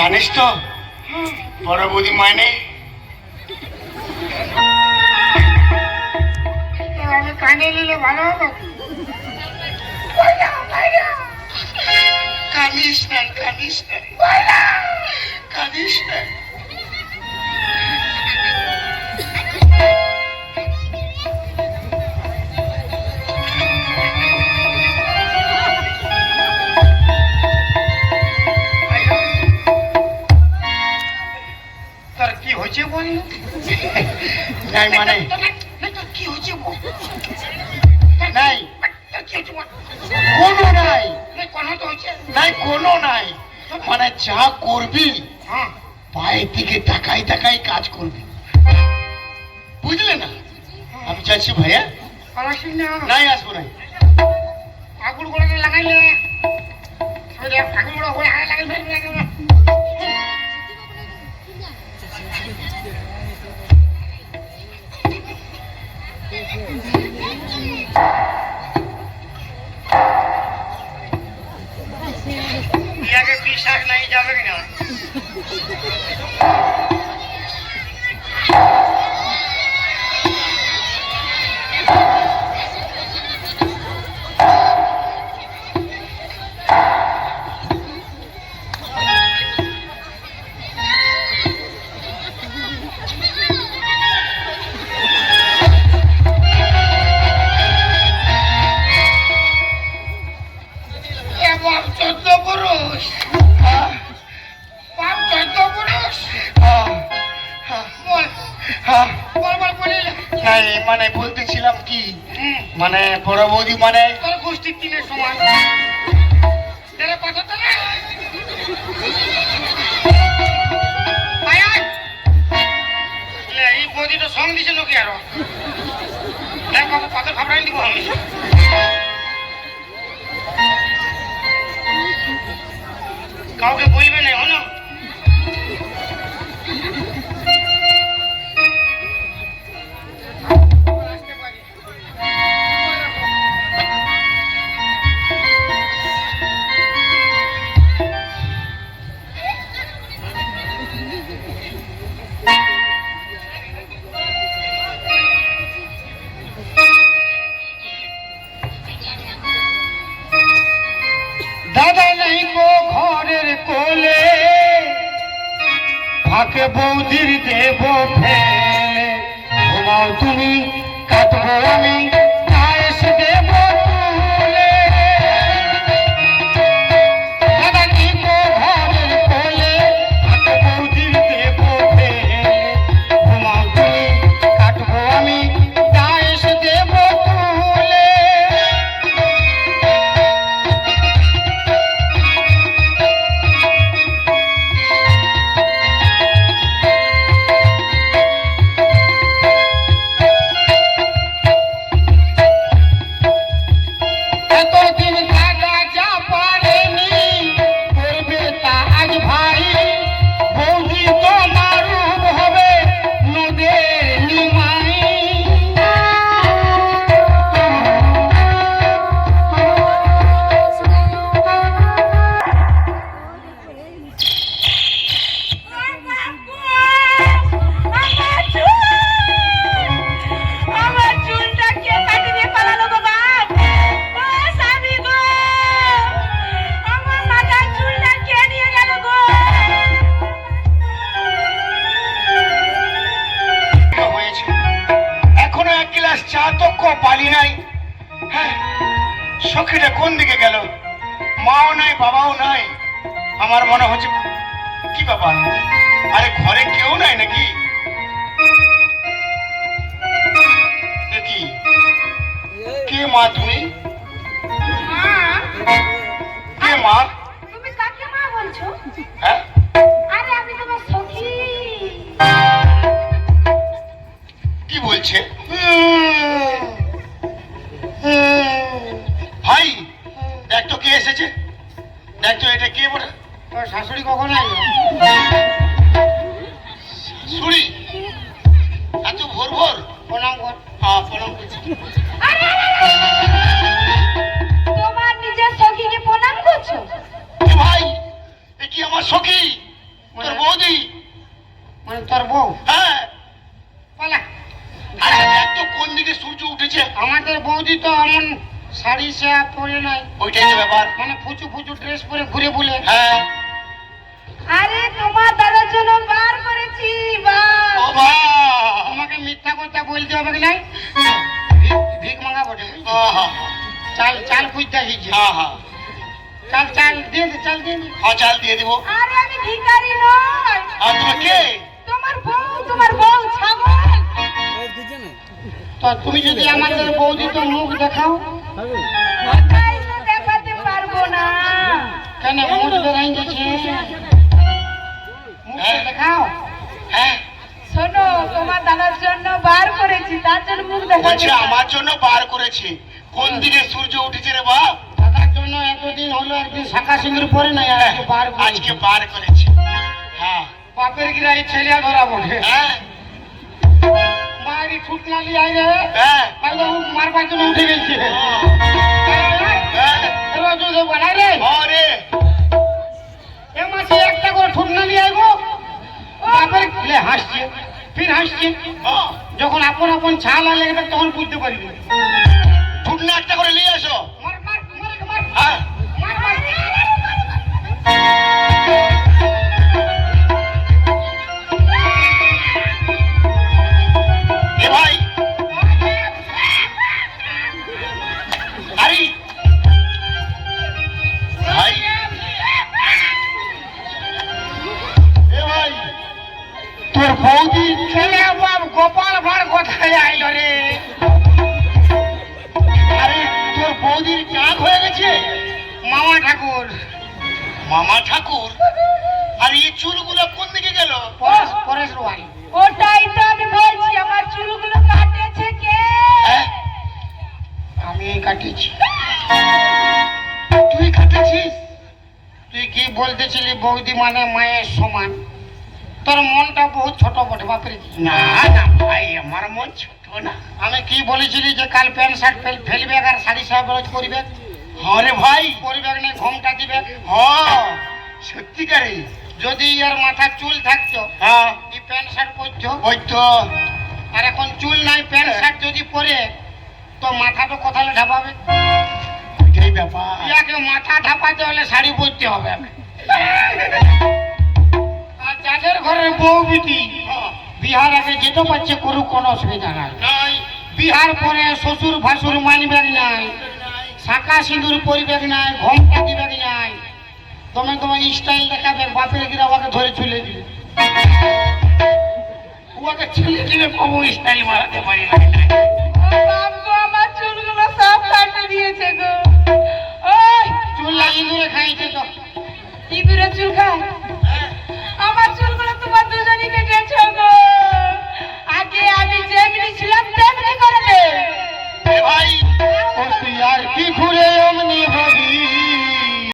জানিস তো? বড় বুদ্ধি মানে? আমি কানে নিলে ভালো হবে। কানিস না কানিস না কানিস না নাই মানে। কি হয়েছে নাই। তোর কি হয়েছে বল? কোনো নাই। এই তো হয়েছে নাই কোনো নাই। মানে যা করবি হ্যাঁ। পায়ের দিকে তাকাই তাকাই কাজ করবি। বুঝলে না? আমি চাইছি ভাইয়া। নাই আসব নাই। ঠাকুর গুলোকে লাগাইলে ঠাকুরগুলো হয়ে কি মানে বড় মানে গোষ্ঠীর তিনের সমান। কথা এই দিছে নাকি আরও। পাথর খাবড়াই দিব আমি। দাদা নাই গো ঘরের কোলে। ফাঁকে বৌদির দেব ফেলে। তুমি কাটবো আমি। গ্লাস চা তো কো পালি নাই। হ্যাঁ সখীটা কোন দিকে গেল? মাও নাই বাবাও নাই। আমার মনে হচ্ছে কি বাবা আরে ঘরে কেউ নাই নাকি? কে? মা তুমি? কে মা? তুমি কাকে মা বলছো? হ্যাঁ? শাশুড়ি কখন আসবে শাশুড়ি এত ভোর ভোর? প্রণাম কর। হ্যাঁ প্রণাম আমার তো হ্যাঁ। কোন দিকে সূর্য উঠেছে? আমাদের বৌদি তো এমন শাড়ি সে পরে নাই। ওইটাই ব্যাপার। মানে ফুচু ফুচু ড্রেস পরে ঘুরে বলে। হ্যাঁ। আরে তোমার দাদার জন্য বার করেছি তোমাকে মিথ্যা কথা বলতে হবে কি নাই? ভিক- ভিক মাঙ্গা বটে চাল চাল খুঁজতে আসিছে। আহা। চাল চাল দিয়ে দে চাল দিয়ে হ্যাঁ চাল দিয়ে দিব। আরে আমি ভিখারি নই। আর তুমি কে? তোমার বউ তোমার বউ ছাগল। তো তুমি যদি আমাদের বৌদি তো মুখ দেখাও। দেখাতে পারব না। কেন মুখ দেখাই গেছে দেখাও। হ্যাঁ। শোনো তোমার দাদার জন্য বার করেছি তার জন্য মুখ আমার জন্য বার করেছে। কোন দিকে সূর্য উঠেছে রে বাপ? দাদার জন্য এতদিন হলো একদিন শাখা সিঁদুর পরে নাই বার। আজকে বার করেছে। হ্যাঁ। বাপের গিরা এই ছেলে ধরা বলে হ্যাঁ। মারি ছুট না লিয়ে আই রে। হ্যাঁ। আইলে ও মারবার জন্য উঠে গেছে। হ্যাঁ। রে। আরে এ মাসে একটা করে ছুট না লিয়ে আইবো। বাপের লে হাসছে হ্যাঁ যখন আপন আপন ছাল লাগবে তখন বুঝতে পারিবে ফুটনা একটা করে নিয়ে আসো ভাঁড় কোথায় আইল রে আরে তোর বৌদির চাঁদ হয়ে গেছে? মামা ঠাকুর। মামা ঠাকুর? আর এই চুলগুলো কোন দিকে গেল? পরেশ পরেশ রোয়াল ওটাই তো আমি বলছি আমার চুলগুলো কাটেছে কে? হ্যাঁ আমি কাটিয়েছি। তুই কাটেছিস? তুই কি বলতেছিলি বৌদি মানে মায়ের সমান? তোর মনটা বহুত ছোট বটে বাপরে। না না ভাই আমার মন ছোট না। আমি কি বলেছিলি যে কাল প্যান্ট শার্ট ফেল- ফেলবে আর শাড়ি সাহেব করবে হ্যাঁ রে ভাই। করবে না ঘুমটা দিবে। হ্যাঁ সত্যিকারে। যদি এর মাথা চুল থাকতো হ্যাঁ। এই প্যান্ট শার্ট পরতো? ওই তো আর এখন চুল নাই প্যান্ট শার্ট যদি পরে তো মাথা তো কোথায় ঢাপাবে? ওইটাই ব্যাপার। ইয়াকে মাথা ঢাপাতে হলে শাড়ি পরতে হবে। আর যাদের ঘরে বউ বিটি হ্যাঁ, বিহার আগে যেতে পারছে করুক কোনো অসুবিধা নাই। নাই। বিহার পরে শ্বশুর ভাসুর মানবেগ নাই শাঁকা সিঁদুর পরিবেগ নাই ঘমটা দিবেগ নাই। তুমি তোমার স্টাইল দেখাবে বাপের গিরা ওকে ধরে চলে দিবে। ওকে ছেলে দিলে কবু স্টাইল মারাতে পারি না। আমার চুলগুলো সব কাটে দিয়েছে গো। চুল লাগিয়ে দূরে খাইছে তো। ইঁদুরে চুল খায়? যেমনি ছিলাম তেমনি করবে। ভাই ও তুই আর কি ঘুরে অমনি হবে?